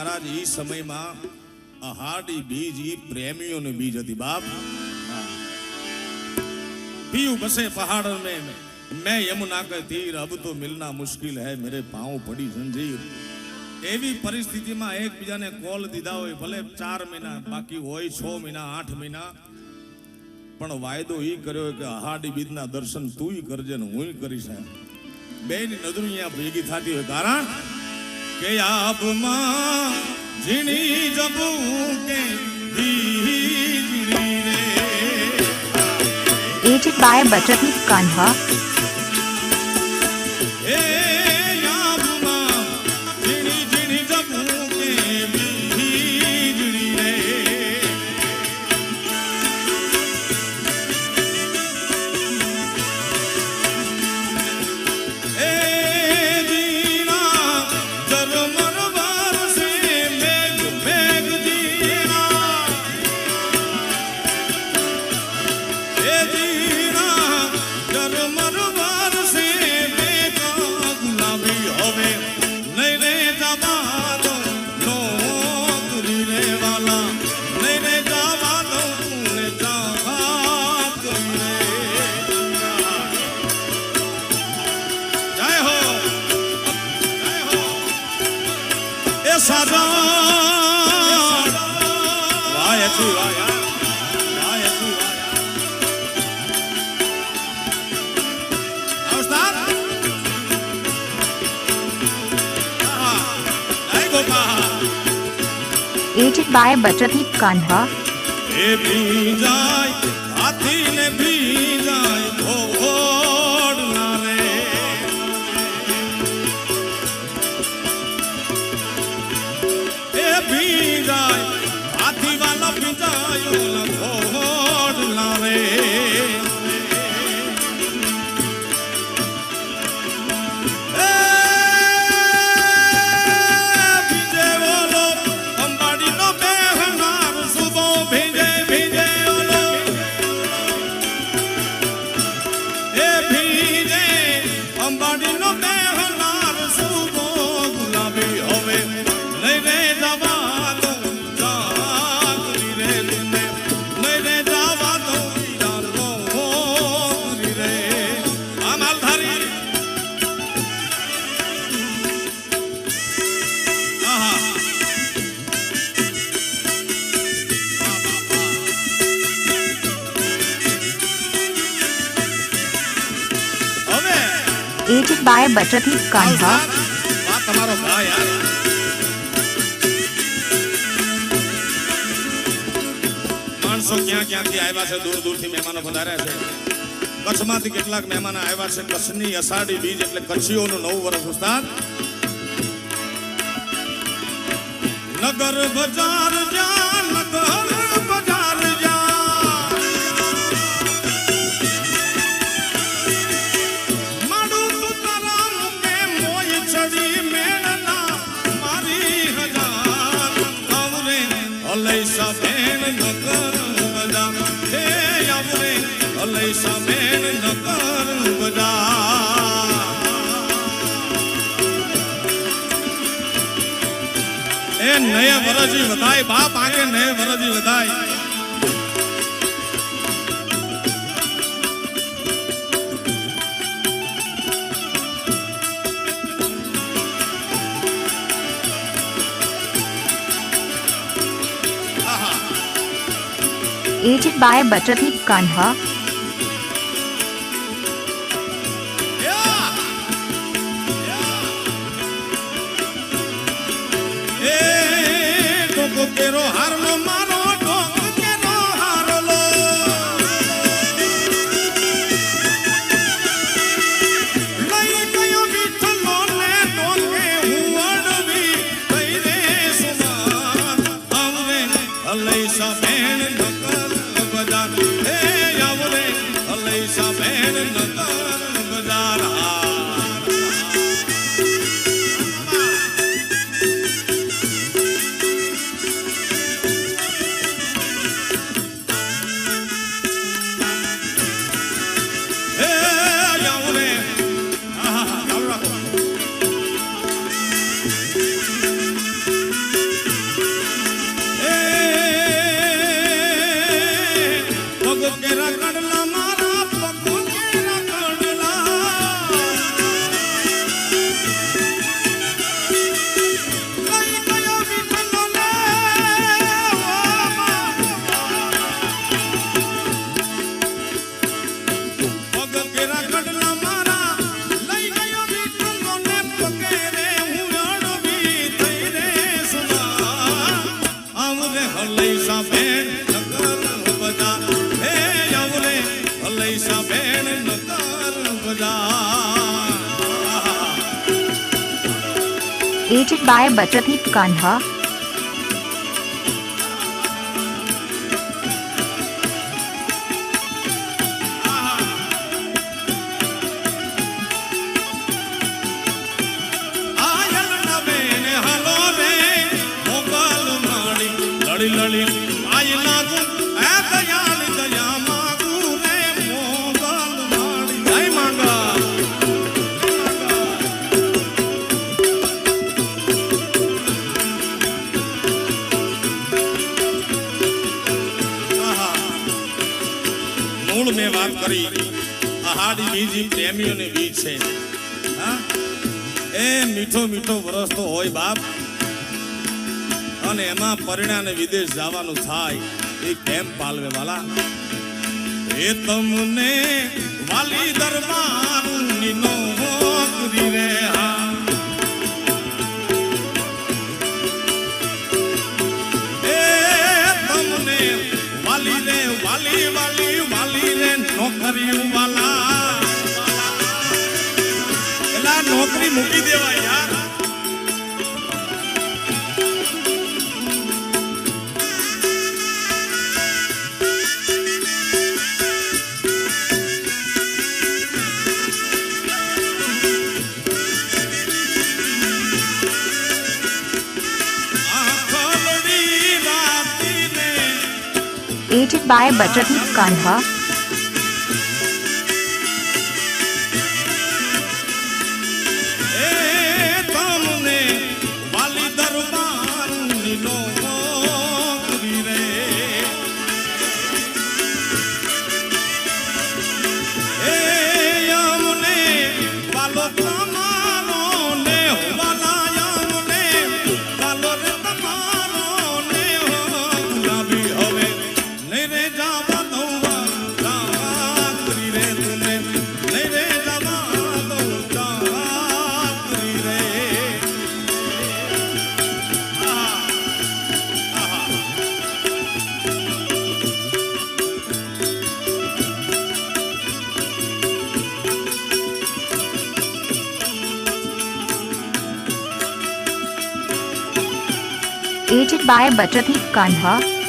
મહારાજ એ સમયમાં અહાડી બીજ એ પ્રેમીઓનું બીજ હતી, બાપ. પીયું બસે પહાડ મેં મેં. યમુના કે તીર, અબ તો મિલના મુશ્કિલ હે, મેરે પાઉ પડી જંજીર એવી પરિસ્થિતિમાં એકબીજાને કોલ દીધા હોય, ભલે ચાર મહિના, બાકી હોય છ મહિના, આઠ મહિના. પણ વાયદો એ કર્યો કે અહાડી બીજના દર્શન તું કરજે ને હું કરીશ બેની નજર અહીંયા ભેગી થતી હોય. કારણ કે આપમાં ઝીણી જબુ કે વીજળી રે Aged by Butterfly Kanha. Aged by Butterfly Kanha. Aged by Butterfly Kanha. વાત તમારો ભા યાર માણસો ક્યાં ક્યાંથી આવ્યા છે દૂર દૂરથી મહેમાનો પધાર્યા છે કચ્છમાંથી કેટલાક મહેમાનો આવ્યા છે કચ્છની અષાઢી બીજ એટલે કચ્છીઓનું નવું વર્ષ ઉસ્તાદ નગર બજાર જા નગર નય વરજી વધાય બાપ આગે નય વરજી વધાય. Aged by Butterfly Kanha. બેન નકર Get up, get up. Aged by Batradeep Kanha. લળી લળી આય લાગુ પહાડી બીજી પ્રેમીઓની બીજ છે. એ મીઠો મીઠો વરસતો હોય બાપ. અને એમાં પરિણામે વિદેશ જવાનું થાય એ કેમ પાલવે વાલા? એ તમને વાલી દરબાર નોકરી રે એલા મૂકી દેવાય યાર Aided by Bachadeep Kanha. Aged by Bachadeep Kanha.